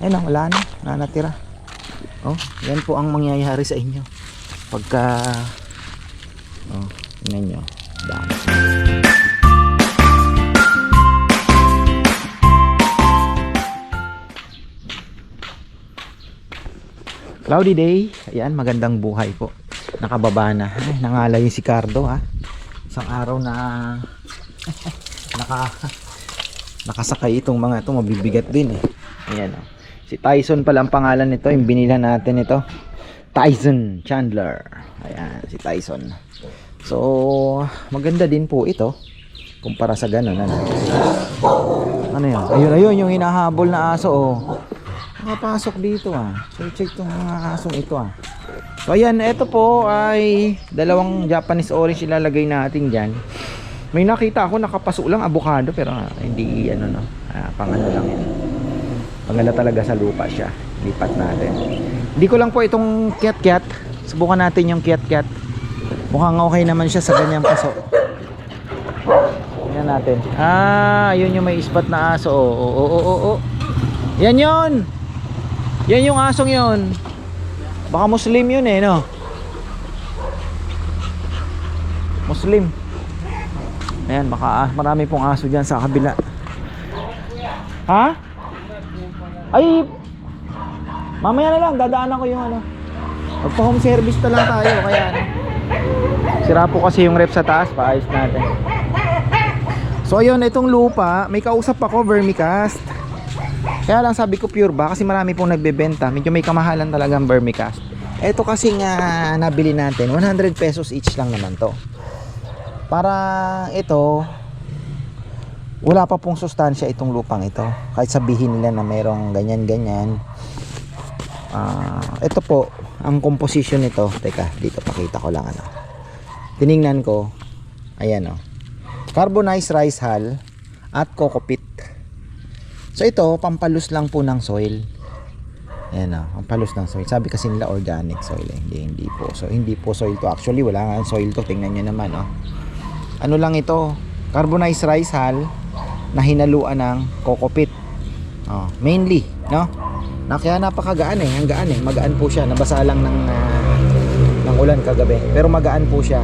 Ayun na, wala na. Wala natira. Oh, yan po ang mangyayari sa inyo. Pagka... Oh, tingnan nyo. Dami. Cloudy day. Ayan, magandang buhay po. Nakababa na. Ay, nangalay si Cardo ha. Isang araw na naka nakasakay itong mga ito mabibigat din eh. Ayan oh. Si Tyson pala ang pangalan nito, yung binila natin ito. Tyson Chandler. Ayan, si Tyson. So, maganda din po ito kumpara sa ganun ano. Ano yun? Ayun, ayun yung hinahabol na aso oh. Nakapasok dito ah. So, check tong mga asong ito ah. So, ayan, ito po ay dalawang Japanese orange ilalagay natin dyan. May nakita ako nakapasok lang avocado pero ah, hindi ano no. Ah, pang ano lang yan. Pangala talaga sa lupa siya. Lipat natin. Hindi ko lang po itong kiat-kiat. Subukan natin yung kiat-kiat. Mukhang okay naman siya sa ganyang paso. Tingnan natin. Ah, yun yung may ispat na aso. Oo, oo, oo, oo, oo. Yan yun. Yan yung asong yun. Baka Muslim yun eh, no? Muslim. Ayan, baka ah, marami pong aso dyan sa kabila. Ha? Ay, mamaya na lang, dadaanan ko yung ano. Magpa home service na lang tayo, kaya ano. Sira po kasi yung rep sa taas, paayos natin. So ayun, itong lupa, may kausap ako, vermicast. Kaya lang sabi ko pure ba kasi marami pong nagbebenta. Medyo may kamahalan talaga ang vermicast. Ito kasi nga nabili natin, 100 pesos each lang naman to. Para ito, wala pa pong sustansya itong lupang ito. Kahit sabihin nila na merong ganyan-ganyan. Ah, ito po, ang composition nito. Teka, dito pakita ko lang ano. Tiningnan ko, ayan oh. Carbonized rice hull at coco pit. So ito, pampalus lang po ng soil. Ayan o, pampalus ng soil. Sabi kasi nila organic soil eh. Hindi, hindi po. So hindi po soil to. Actually, wala nga soil to. Tingnan nyo naman oh. Ano lang ito? Carbonized rice hull na hinaluan ng coco pit. Oh, mainly, no? Na kaya napakagaan eh. Ang gaan eh. Magaan po siya. Nabasa lang ng ah, ng ulan kagabi. Pero magaan po siya.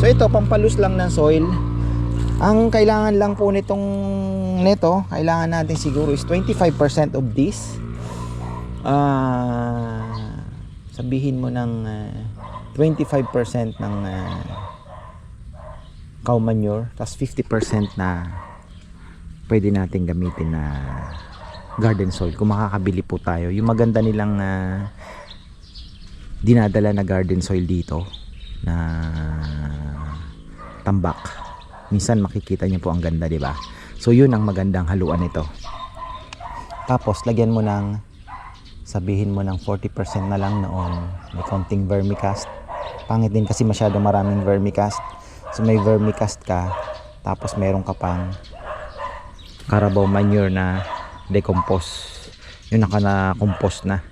So ito, pampalus lang ng soil. Ang kailangan lang po nitong nito, kailangan natin siguro is 25% of this. Ah, sabihin mo ng ah, 25% ng ah, cow manure, tapos 50% na pwede natin gamitin na garden soil kung makakabili po tayo. Yung maganda nilang ah, dinadala na garden soil dito na tambak. Minsan makikita niyo po ang ganda, di ba? So yun ang magandang haluan nito. Tapos lagyan mo ng sabihin mo ng 40% na lang noon. May konting vermicast. Pangit din kasi masyado maraming vermicast. So may vermicast ka tapos meron ka pang carabao manure na decompose. Yun naka na compost na.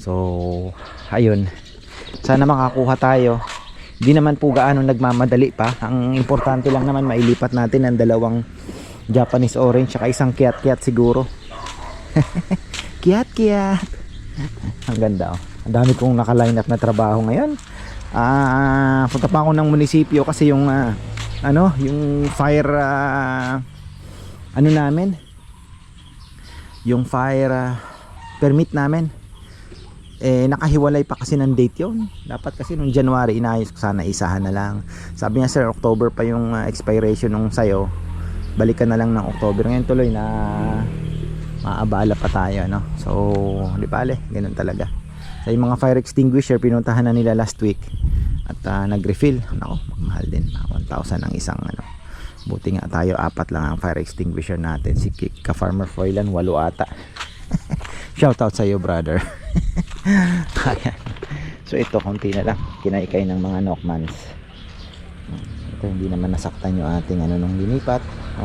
So ayun. Sana makakuha tayo. Hindi naman po gaano nagmamadali pa. Ang importante lang naman mailipat natin ang dalawang Japanese orange at isang kiat-kiat siguro. kiat-kiat. ang ganda oh. Ang dami kong naka-line up na trabaho ngayon. Ah, punta pa ako ng munisipyo kasi yung ah, ano, yung fire ah, ano namin? Yung fire ah, permit namin. Eh nakahiwalay pa kasi ng date yon dapat kasi nung January inayos ko sana isahan na lang. Sabi niya sir October pa yung uh, expiration nung sayo. Balikan na lang ng October. Ngayon tuloy na maabala pa tayo no? So di bale ganun talaga sa yung mga fire extinguisher pinuntahan na nila last week. At uh, nag-refill. Nako magmahal din. 1,000 ang isang ano. Buti nga tayo apat lang ang fire extinguisher natin. Si ka Farmer Foylan walo ata. Shout out sa iyo brother so ito konti na lang. Kinaikay ng mga Nokmans ito hindi naman nasaktan yung ating ano nung linipat.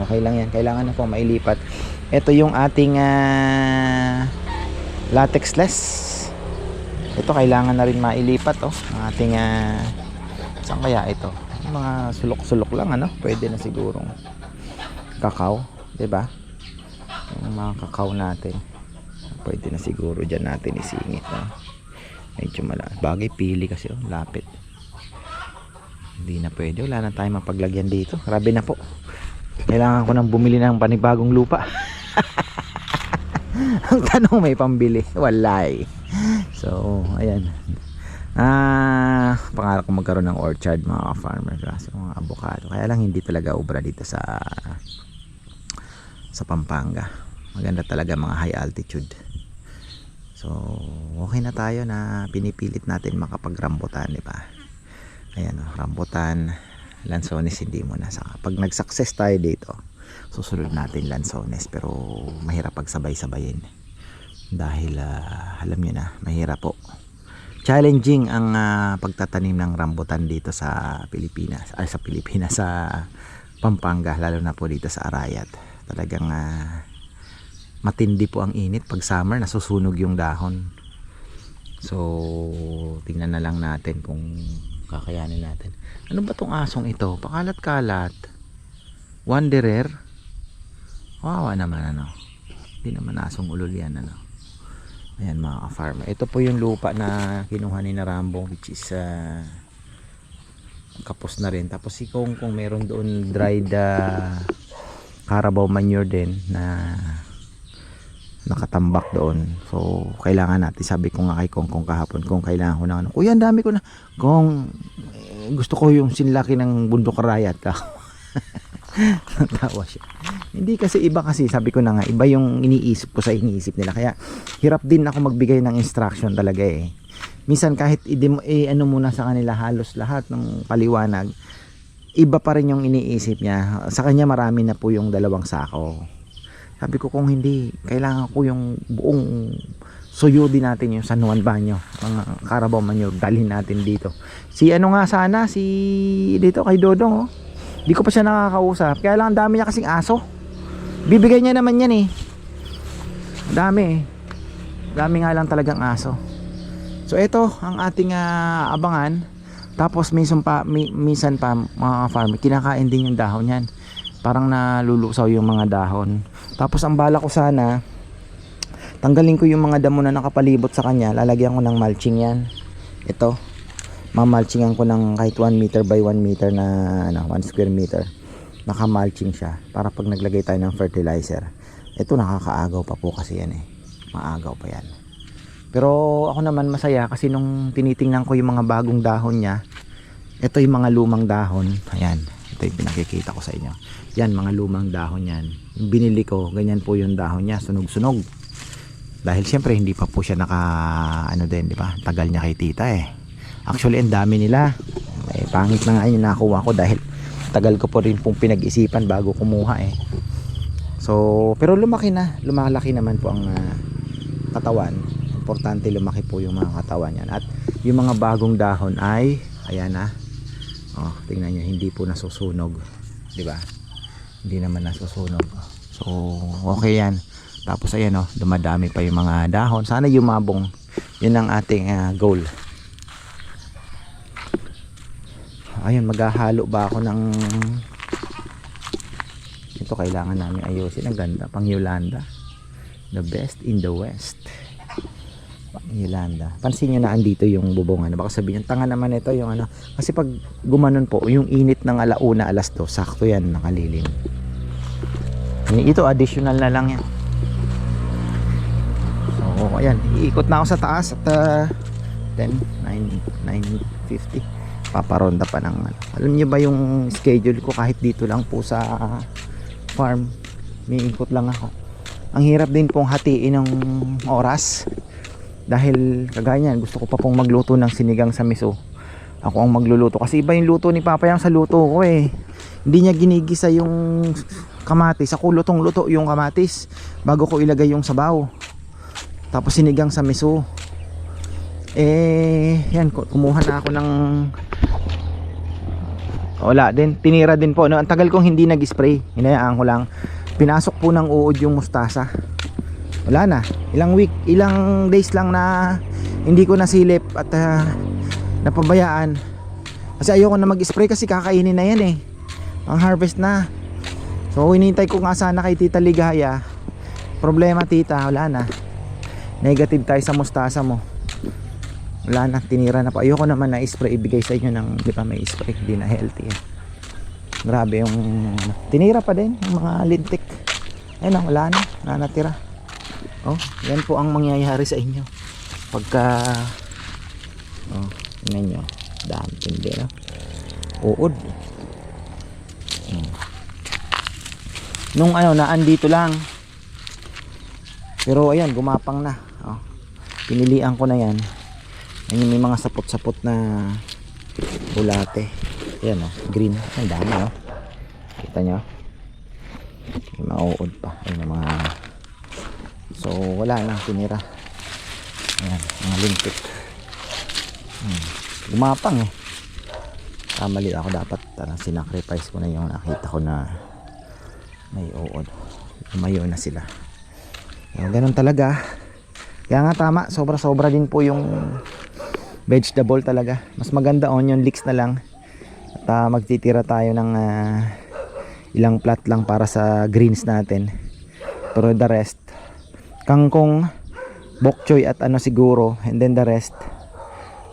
Okay lang yan. Kailangan na po mailipat. Ito yung ating ah, latexless ito kailangan na rin mailipat oh ang ating uh, saan kaya ito mga sulok-sulok lang ano pwede na sigurong kakao ba yung mga kakao natin pwede na siguro dyan natin isingit. No? Medyo mala. Bagay pili kasi oh, lapit. Hindi na pwede. Wala na tayong mapaglagyan dito. Grabe na po. Kailangan ko nang bumili ng panibagong lupa. Ang tanong may pambili. Wala eh. So, ayan. Ah, pangarap ko magkaroon ng orchard mga farmer kasi mga avocado. Kaya lang hindi talaga obra dito sa sa Pampanga. Maganda talaga mga high altitude. So, okay na tayo na pinipilit natin makapagrambutan, di ba? Ayan, oh, rambutan, lansones hindi mo na. Saka, pag nag-success tayo dito, susunod natin lansones pero mahirap pagsabay-sabayin. Dahil ah, alam niyo na, mahirap po. Challenging ang ah, pagtatanim ng rambutan dito sa Pilipinas, ay sa Pilipinas sa Pampanga, lalo na po dito sa Arayat. Talagang ah, matindi po ang init pag summer, nasusunog yung dahon. So, tingnan na lang natin kung kakayanin natin. Ano ba tong asong ito? Pakalat-kalat. Wanderer. Wawa naman ano. Hindi naman asong ulol yan ano. Ayan mga farmer. Ito po yung lupa na kinuha ni na which is ah, kapos na rin. Tapos si Kong kung meron doon dried ah, Carabao manure din na nakatambak doon. So, kailangan natin. Sabi ko nga kay Kong Kong kahapon kung kailangan ko na ano. Kuya, dami ko na. Kong, eh, gusto ko yung sinlaki ng bundok karayat ka. Natawa siya. Hindi kasi iba kasi, sabi ko na nga, iba yung iniisip ko sa iniisip nila. Kaya, hirap din ako magbigay ng instruction talaga eh. Minsan kahit eh, ano muna sa kanila halos lahat ng paliwanag, iba pa rin yung iniisip niya. Sa kanya marami na po yung dalawang sako. Sabi ko kung hindi, kailangan ko yung buong suyo din natin yung San Juan Banyo, mga Carabao Manyo, dalhin natin dito. Si ano nga sana, si dito kay Dodong, oh. Di ko pa siya nakakausap. Kaya lang ang dami niya kasing aso. Bibigay niya naman yan eh. Dami eh. Dami nga lang talagang aso. So ito ang ating ah, abangan. Tapos minsan pa, mi- minsan pa mga farmer, kinakain din yung dahon yan. Parang nalulusaw yung mga dahon. Tapos ang bala ko sana, tanggalin ko yung mga damo na nakapalibot sa kanya. Lalagyan ko ng mulching yan. Ito. Mamalchingan ko ng kahit 1 meter by 1 meter na ano, 1 square meter. Naka-mulching siya para pag naglagay tayo ng fertilizer. Ito nakakaagaw pa po kasi yan eh. Maagaw pa yan. Pero ako naman masaya kasi nung tinitingnan ko yung mga bagong dahon niya, ito yung mga lumang dahon. Ayan, ito yung pinakikita ko sa inyo. Yan, mga lumang dahon yan. Yung binili ko, ganyan po yung dahon niya, sunog-sunog. Dahil siyempre hindi pa po siya naka ano din, di ba? Tagal niya kay tita eh. Actually, ang dami nila. Eh, pangit na nga yung nakuha ko dahil tagal ko po rin pong pinag-isipan bago kumuha eh. So, pero lumaki na. Lumalaki naman po ang ah, katawan. Importante lumaki po yung mga katawan yan. At yung mga bagong dahon ay, ayan na. Oh, tingnan nyo, hindi po nasusunog. Di ba? Hindi naman nasusunog. So, okay yan. Tapos ayan oh, dumadami pa yung mga dahon. Sana yumabong. Yun ang ating ah, goal. Ayun, maghahalo ba ako ng ito kailangan namin ayusin. Ang ganda, pang Yolanda. The best in the West. Pang Yolanda. Pansin nyo na andito yung bubongan. Baka sabihin, tanga naman ito yung ano. Kasi pag gumanon po, yung init ng alauna, alas 2, sakto yan, nakalilim. Ito, additional na lang yan. So, ayan. Iikot na ako sa taas at uh, 10, 9, 9.50. Paparonda pa ng ano. Alam niyo ba yung schedule ko kahit dito lang po sa farm. May ikot lang ako. Ang hirap din pong hatiin ng oras. Dahil kagaya niyan, gusto ko pa pong magluto ng sinigang sa miso. Ako ang magluluto. Kasi iba yung luto ni Papa Yang sa luto ko eh. Hindi niya ginigisa yung kamatis. Ako lutong luto yung kamatis. Bago ko ilagay yung sabaw. Tapos sinigang sa miso. Eh, yan, ku- kumuha na ako ng wala din, tinira din po. No? Ang tagal kong hindi nag-spray. Hinayaan ko lang. Pinasok po ng uod yung mustasa. Wala na. Ilang week, ilang days lang na hindi ko nasilip at ah, napabayaan. Kasi ayoko na mag-spray kasi kakainin na yan eh. Ang harvest na. So hinintay ko nga sana kay Tita Ligaya. Problema tita, wala na. negative tayo sa mustasa mo wala na tinira na po ayoko naman na spray ibigay sa inyo ng di ba may spray hindi na healthy eh. grabe yung tinira pa din yung mga lintik. Ayun na wala na wala natira oh yan po ang mangyayari sa inyo. Pagka oh tingnan nyo dami hindi no? Uod. Hmm. nung ano naandito lang. Pero ayan gumapang na. Oh, pinilian ko na yan Ayun, may mga sapot-sapot na bulate. Ayan o, green. Ang dami o. Kita nyo? May mauod pa. Ayun mga... So, wala na. Tinira. Ayan, mga lintik. Hmm. Gumapang eh. Kamali ako dapat. Uh, sinacrifice ko na yung nakita ko na may uod. Lumayo na sila. Yung ganun talaga. Kaya nga tama, sobra-sobra din po yung vegetable talaga. Mas maganda onion leeks na lang. At ah, magtitira tayo ng ah, ilang plat lang para sa greens natin. Pero the rest, kangkong, bok choy at ano siguro, and then the rest,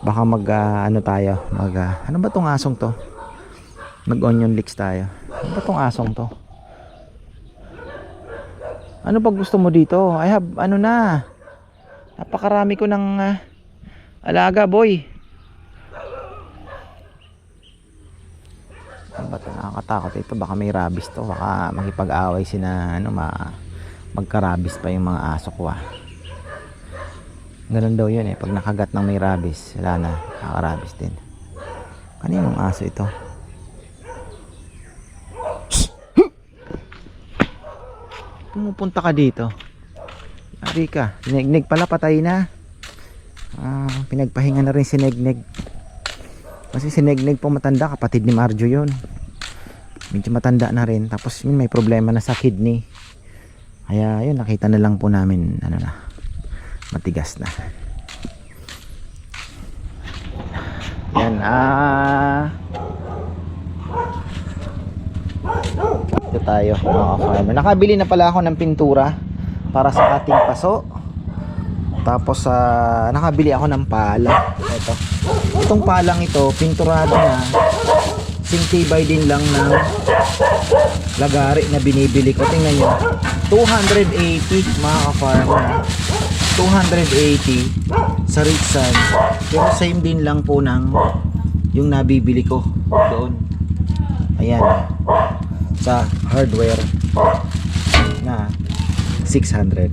baka mag ah, ano tayo, mag ah, ano ba tong asong to? Mag onion leeks tayo. Ano ba tong asong to? Ano ba gusto mo dito? I have ano na. Napakarami ko ng ah, alaga, boy. Ano ba ito? Nakakatakot ito. Baka may rabies to. Baka makipag-away si na ano, ma magka-rabies pa yung mga aso ko ah. Ganun daw yun eh. Pag nakagat ng may rabies, wala na. Nakaka-rabies din. Kaninong aso ito? Pumupunta ka dito. Ari ka. Sinignig pala, patay na. Ah, pinagpahinga na rin si Negneg. Kasi si Negneg po matanda, kapatid ni Marjo yun. Medyo matanda na rin. Tapos yun, may problema na sa kidney. Kaya yun, nakita na lang po namin, ano na, matigas na. Yan, ah... Ito tayo, mga farmer. Nakabili na pala ako ng pintura para sa ating paso. Tapos ah, nakabili ako ng pala. Ito. Itong palang ito, pinturado na. Singtibay din lang ng lagari na binibili ko. Tingnan nyo. 280 mga ka-farmer. 280 sa Ritsan. Pero same din lang po ng yung nabibili ko doon. Ayan. Sa hardware na 600.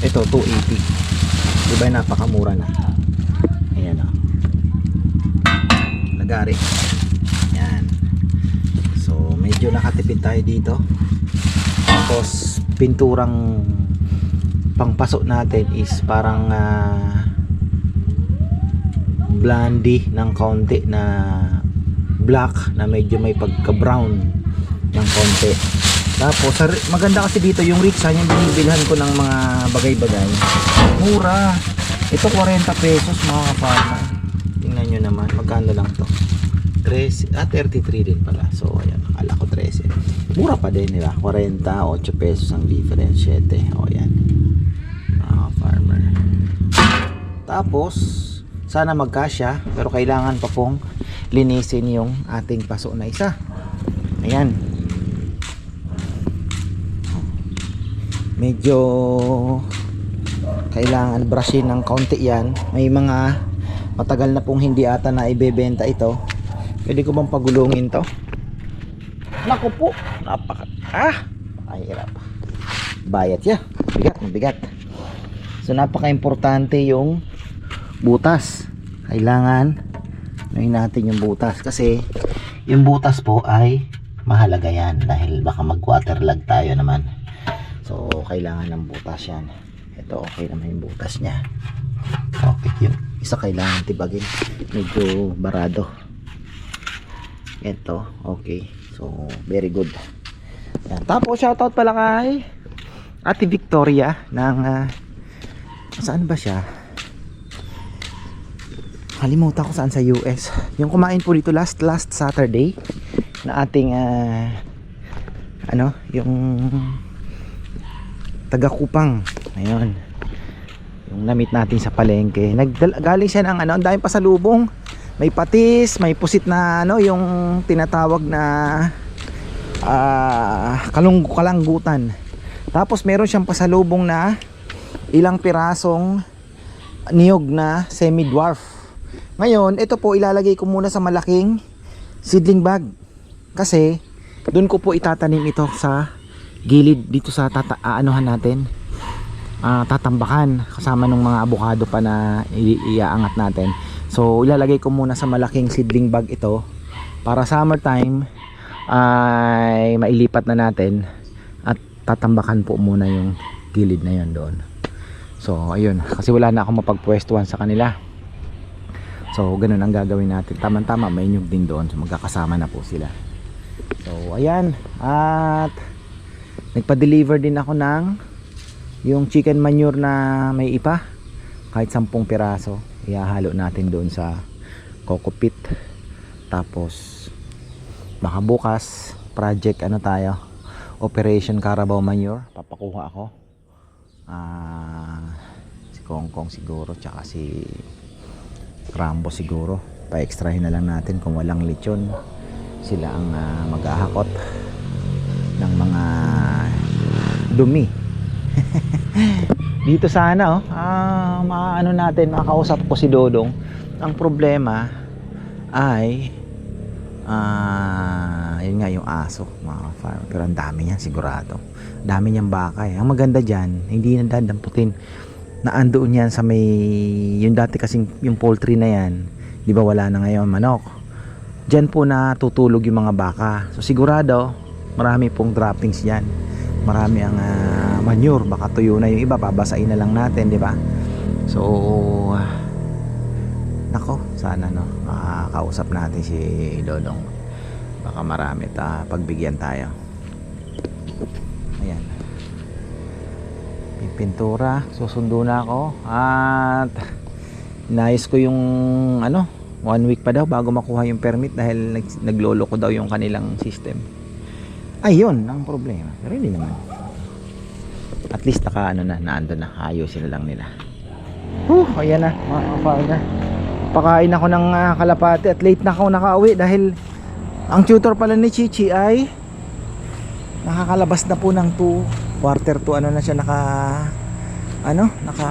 Ito 280. Diba napakamura na. Ayan o. Nagari. Ayan. So medyo nakatipid tayo dito. Tapos pinturang pangpasok natin is parang ah, blondie ng kaunti na black na medyo may pagka brown ng konti. Tapos maganda kasi dito yung Ritza yung binibilhan ko ng mga bagay-bagay. Mura. Ito 40 pesos mga kaparma. Tingnan nyo naman. Magkano lang to? 13, ah 33 din pala. So ayan, akala ko 13. Mura pa din nila. 40, 8 pesos ang difference. 7. O yan. Mga farmer. Tapos, sana magkasya. Pero kailangan pa pong linisin yung ating paso na isa. Ayan. Medyo kailangan brushin ng kaunti yan. May mga matagal na pong hindi ata na ibebenta ito. Pwede ko bang pagulungin to? Naku po napaka ah! Mahirap. Bayat ya bigat bigat. So napaka importante yung butas. Kailangan Nuhin natin yung butas kasi yung butas po ay mahalaga yan dahil baka mag waterlag tayo naman So, kailangan ng butas yan. Ito, okay naman yung butas niya. Okay, yung isa kailangan tibagin. Medyo barado. Ito, okay. So, very good. Yan. Tapos, shoutout pala kay Ate Victoria ng ah, saan ba siya? Kalimutan ko saan sa US. Yung kumain po dito last last Saturday na ating ah, ano, yung taga Kupang. Ayun. yung namit natin sa palengke. Nagdala, galing siya ng ano, ang daming pasalubong. May patis, may pusit na ano, yung tinatawag na ah kalung kalanggutan. Tapos meron siyang pasalubong na ilang pirasong niyog na semi-dwarf. Ngayon, ito po ilalagay ko muna sa malaking seedling bag. Kasi doon ko po itatanim ito sa gilid dito sa tata aanuhan natin. ah, tatambakan kasama ng mga abukado pa na iaangat natin. So ilalagay ko muna sa malaking seedling bag ito para summertime ay mailipat na natin at tatambakan po muna yung gilid na yon doon. So ayun, kasi wala na akong mapagpwestuhan sa kanila. So ganun ang gagawin natin. Tama-tama may nyug din doon. So magkakasama na po sila. So ayan, at nagpa-deliver din ako ng yung chicken manure na may ipa. Kahit 10 piraso ihahalo natin doon sa coco pit tapos baka bukas project ano tayo? Operation carabao manure. Papakuha ako. Ah si Kong Kong siguro tsaka si Rambo siguro. Pa-extrahin na lang natin kung walang lechon. Sila ang ah, mag-ahakot dumi. Dito sana oh. Ah, maano natin makausap ko si Dodong. Ang problema ay ah yun nga yung aso. Mga farm pero ang dami niyan sigurado. Dami niyang baka eh. ang maganda dyan hindi na dadamputin na andoon yan sa may yung dati kasing yung poultry na yan. Di ba wala na ngayon manok? Dyan po na tutulog yung mga baka. So sigurado marami pong droppings dyan marami ang ah, manure. Baka tuyo na yung iba babasain na lang natin di ba? So ah, nako sana no makakausap natin si Dodong baka marami ta pagbigyan tayo. Ayan. Pipintura susundo na ako. At nais ko yung ano one week pa daw bago makuha yung permit dahil nag, naglolo ko daw yung kanilang system ayun ang problema. Pero hindi naman. At least naka ano na naando na. Ayusin na lang nila. Huh, ayan na mga farmer pakain ako ng ah, kalapate at late na ako nakauwi dahil ang tutor pala ni Chichi ay nakakalabas na po ng 2 quarter to ano na siya naka ano naka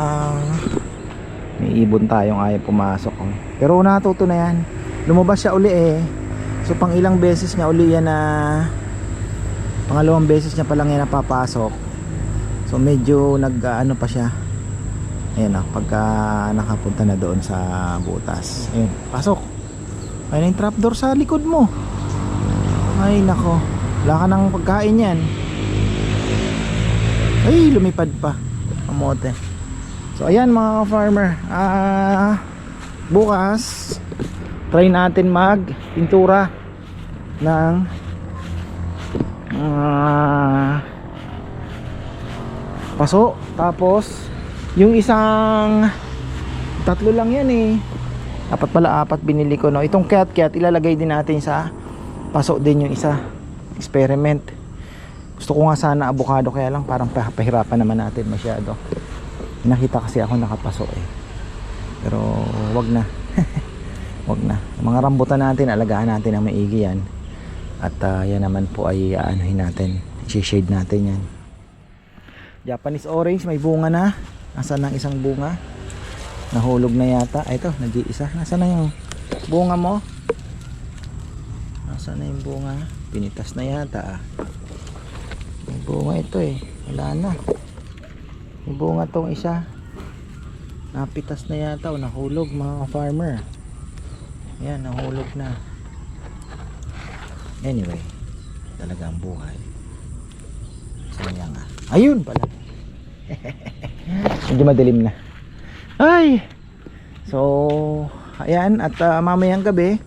may ibon tayong ayaw pumasok oh. pero natuto na yan. Lumabas siya uli eh. So pang ilang beses niya uli yan na pangalawang beses niya palang yan napapasok. So medyo nag ah, ano pa siya. Ayun ah pagka nakapunta na doon sa butas. Ayun pasok. Ayun yung trapdoor sa likod mo. Ay nako. Wala ka ng pagkain yan. Ay lumipad pa. Kamote so ayan mga farmer. Ah bukas try natin mag pintura ng ah. Paso. Tapos yung isang tatlo lang yan eh. Apat pala apat binili ko no? Itong cat cat ilalagay din natin sa paso din yung isa. Experiment. Gusto ko nga sana avocado kaya lang parang pah- pahirapan naman natin masyado. Nakita kasi ako nakapaso eh. Pero wag na. Wag na. Mga rambutan natin alagaan natin ang maigi yan at ah, yan naman po ay aanohin natin i-shade natin yan Japanese orange may bunga na Nasaan ang isang bunga? Nahulog na yata. Ay, ito, nag-iisa. Nasaan na yung bunga mo? Nasaan na yung bunga? Pinitas na yata. ah. May bunga ito eh. Wala na. May bunga tong isa. Napitas na yata o nahulog mga farmer. Yan, nahulog na. Anyway, talaga ang buhay. Sayang ah. Ayun pala. Medyo madilim na. Ay! So, ayan. At ah, mamayang gabi,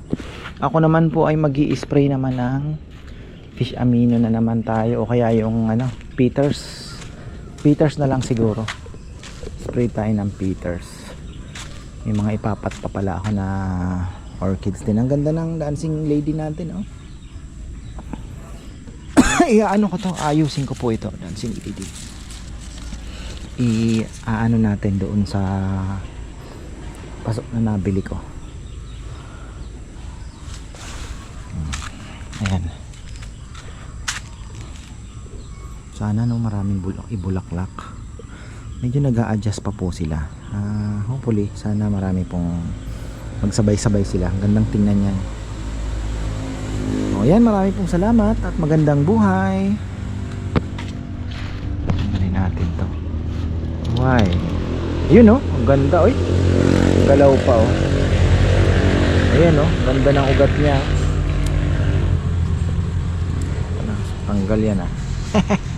ako naman po ay mag spray naman ng fish amino na naman tayo. O kaya yung ano, Peters. Peters na lang siguro. Spray tayo ng Peters. May mga ipapat pa pala ako na orchids din. Ang ganda ng dancing lady natin, oh. Iya, ano ko to? Ayusin ko po ito, dancing lady. i-aano natin doon sa pasok na nabili ko. Ayan. Sana no maraming bulak ibulaklak. Medyo nag adjust pa po sila. Ah, hopefully sana marami pong magsabay-sabay sila. Ang gandang tingnan yan. O yan, marami pong salamat at magandang buhay. Tingnan natin to. Why? Ayun oh, ang ganda oy. Galaw pa oh. Ayan oh, ganda ng ugat niya. Tanggal yan ah.